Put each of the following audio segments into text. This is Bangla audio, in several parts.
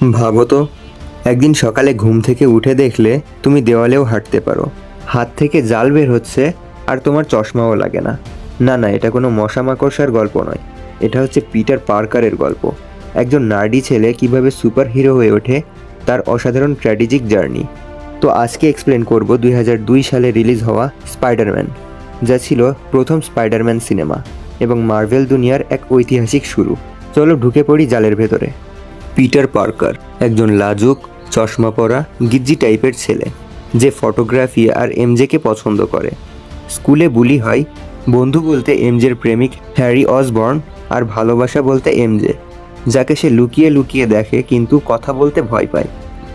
ভাবো তো, একদিন সকালে ঘুম থেকে উঠে দেখলে তুমি দেওয়ালেও হাঁটতে পারো। হাত থেকে জাল বের হচ্ছে আর তোমার চশমাও লাগে না। না না, এটা কোনো মশা মাকড়সার গল্প নয়। এটা হচ্ছে পিটার পার্কারের গল্প। একজন নার্ডি ছেলে কীভাবে সুপার হিরো হয়ে ওঠে তার অসাধারণ স্ট্র্যাটেজিক জার্নি। তো আজকে এক্সপ্লেন করব দুই হাজার দুই সালে রিলিজ হওয়া স্পাইডারম্যান যা ছিল প্রথম স্পাইডারম্যান সিনেমা এবং মার্ভেল দুনিয়ার এক ঐতিহাসিক শুরু। চলো ঢুকে পড়ি জালের ভেতরে। পিটার পার্কার, একজন লাজুক চশমা পরা গিজ্জি টাইপের ছেলে, যে ফটোগ্রাফি আর এমজেকে পছন্দ করে। স্কুলে বুলি হয়, বন্ধু বলতে এমজের প্রেমিক হ্যারি অসবর্ন আর ভালোবাসা বলতে এমজে, যাকে সে লুকিয়ে লুকিয়ে দেখে কিন্তু কথা বলতে ভয় পায়।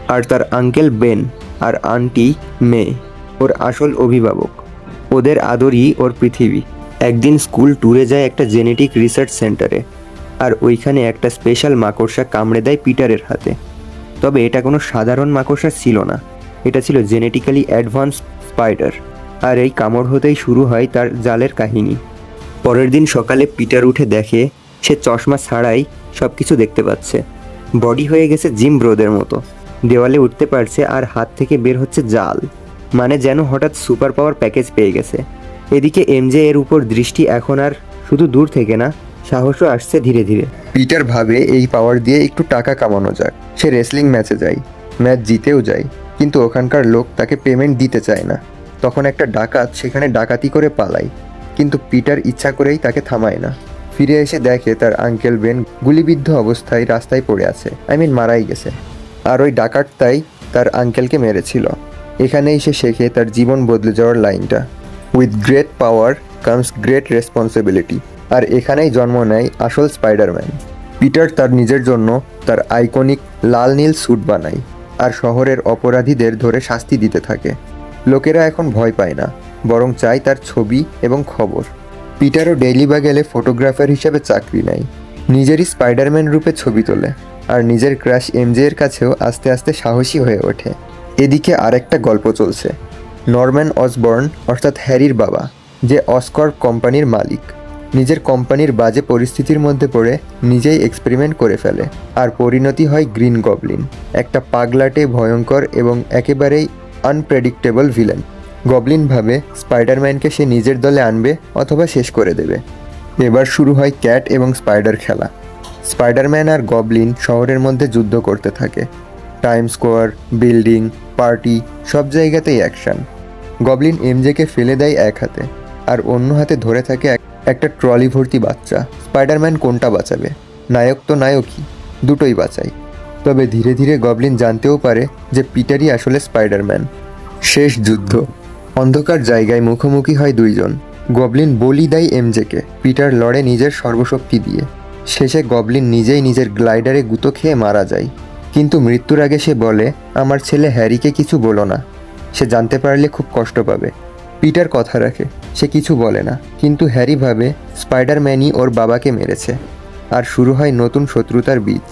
আর তার আঙ্কেল বেন আর আন্টি মে, ওর আসল অভিভাবক। ওদের আদরই ওর পৃথিবী। একদিন স্কুল ট্যুরে যায় একটা জেনেটিক রিসার্চ সেন্টারে। আর ওইখানে একটা স্পেশাল মাকড়সা কামড়ে দেয় পিটারের হাতে। তবে এটা কোনো সাধারণ মাকড়সা ছিল না। এটা ছিল জেনেটিক্যালি অ্যাডভান্স স্পাইডার আর এই কামড় হতেই শুরু হয় তার জালের কাহিনী। পরের দিন সকালে পিটার উঠে দেখে সে চশমা ছাড়াই সব কিছু দেখতে পাচ্ছে। বডি হয়ে গেছে জিম ব্রোদের মতো। দেওয়ালে উঠতে পারছে আর হাত থেকে বের হচ্ছে জাল। মানে যেন হঠাৎ সুপার পাওয়ার প্যাকেজ পেয়ে গেছে। এদিকে এমজে এর উপর দৃষ্টি এখন আর শুধু দূর থেকে না সাহসও আসছে ধীরে ধীরে। পিটার ভাবে এই পাওয়ার দিয়ে একটু টাকা কামানো যাক। সে রেসলিং ম্যাচে যায়। ম্যাচ জিতেও যায়। কিন্তু ওখানকার লোক তাকে পেমেন্ট দিতে চায় না। তখন একটা ডাকাত সেখানে ডাকাতি করে পালায়। কিন্তু পিটার ইচ্ছা করেই তাকে থামায় না। ফিরে এসে দেখে তার আঙ্কেল বেন গুলিবিদ্ধ অবস্থায় রাস্তায় পড়ে আছে। আই মিন মারাই গেছে। আর ওই ডাকাতটাই তার আঙ্কেলকে মেরেছিল। এখানেই সে শেখে তার জীবন বদলে যাওয়ার লাইনটা। With great power comes great responsibility আর এখানেই জন্ম নেয় আসল স্পাইডারম্যান পিটার তার নিজের জন্য তার আইকনিক লাল নীল স্যুট বানায় আর শহরের অপরাধীদের ধরে শাস্তি দিতে থাকে। লোকেরা এখন ভয় পায় না, বরং চায় তার ছবি এবং খবর। পিটারও ডেইলি বা গেলে ফটোগ্রাফার হিসেবে চাকরি নেয়। নিজেরই স্পাইডারম্যান রূপে ছবি তোলে আর নিজের ক্রাশ এমজে এর কাছেও আস্তে আস্তে সাহসী হয়ে ওঠে। এদিকে আরেকটা গল্প চলছে। নরম্যান অসবর্ন, অর্থাৎ হ্যারির বাবা যে অস্কর কোম্পানির মালিক। নিজের কোম্পানির বাজে পরিস্থিতির মধ্যে পড়ে নিজেই এক্সপেরিমেন্ট করে ফেলে। আর পরিণতি হয় গ্রিন গবলিন, একটা পাগলাটে ভয়ঙ্কর এবং একেবারেই আনপ্রেডিক্টেবল ভিলেন গবলিন ভাবে স্পাইডারম্যানকে সে নিজের দলে আনবে অথবা শেষ করে দেবে। এবার শুরু হয় ক্যাট এবং স্পাইডার খেলা। স্পাইডারম্যান আর গবলিন শহরের মধ্যে যুদ্ধ করতে থাকে। টাইম স্কোয়ার, বিল্ডিং, পার্টি, সব জায়গাতেই অ্যাকশন। গবলিন এমজেকে ফেলে দেয় এক হাতে। আর অন্য হাতে ধরে থাকে এক- একটা ট্রলি ভর্তি বাচ্চা। স্পাইডারম্যান কোনটা বাঁচাবে? নায়ক তো নায়কই, দুটোই বাঁচায় তবে ধীরে ধীরে গবলিন জানতেও পারে যে পিটারই আসলে স্পাইডারম্যান। শেষ যুদ্ধ। অন্ধকার জায়গায় মুখোমুখি হয় দুইজন। গবলিন বলি দেয় এমজেকে, পিটার লড়ে নিজের সর্বশক্তি দিয়ে। শেষে গবলিন নিজেই নিজের গ্লাইডারে গুঁতো খেয়ে মারা যায়। কিন্তু মৃত্যুর আগে সে বলে, আমার ছেলে হ্যারিকে কিছু বলো না। সে জানতে পারলে খুব কষ্ট পাবে। পিটার কথা রাখে। সে কিছু বলে না। কিন্তু হ্যারি ভাবে স্পাইডারম্যানই ওর বাবাকে মেরেছে। আর শুরু হয় নতুন শত্রুতার বীজ।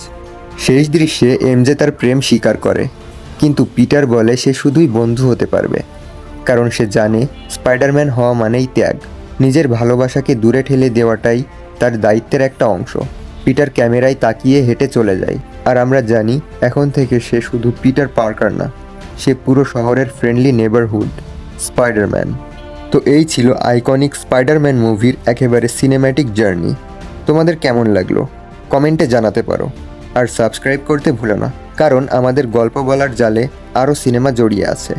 শেষ দৃশ্যে এমজে তার প্রেম স্বীকার করে। কিন্তু পিটার বলে সে শুধুই বন্ধু হতে পারবে। কারণ সে জানে স্পাইডারম্যান হওয়া মানেই ত্যাগ। নিজের ভালোবাসাকে দূরে ঠেলে দেওয়াটাই তার দায়িত্বের একটা অংশ। পিটার ক্যামেরায় তাকিয়ে হেঁটে চলে যায়। আর আমরা জানি এখন থেকে সে শুধু পিটার পার্কার না, সে পুরো শহরের ফ্রেন্ডলি নেবারহুড স্পাইডারম্যান। তো এই ছিল আইকনিক স্পাইডারম্যান মুভির একেবারে সিনেম্যাটিক জার্নি তোমাদের কেমন লাগল? কমেন্টে জানাতে পারো। আর সাবস্ক্রাইব করতে ভুলো না, কারণ আমাদের গল্প বলার জালে আরও সিনেমা জড়িয়ে আছে।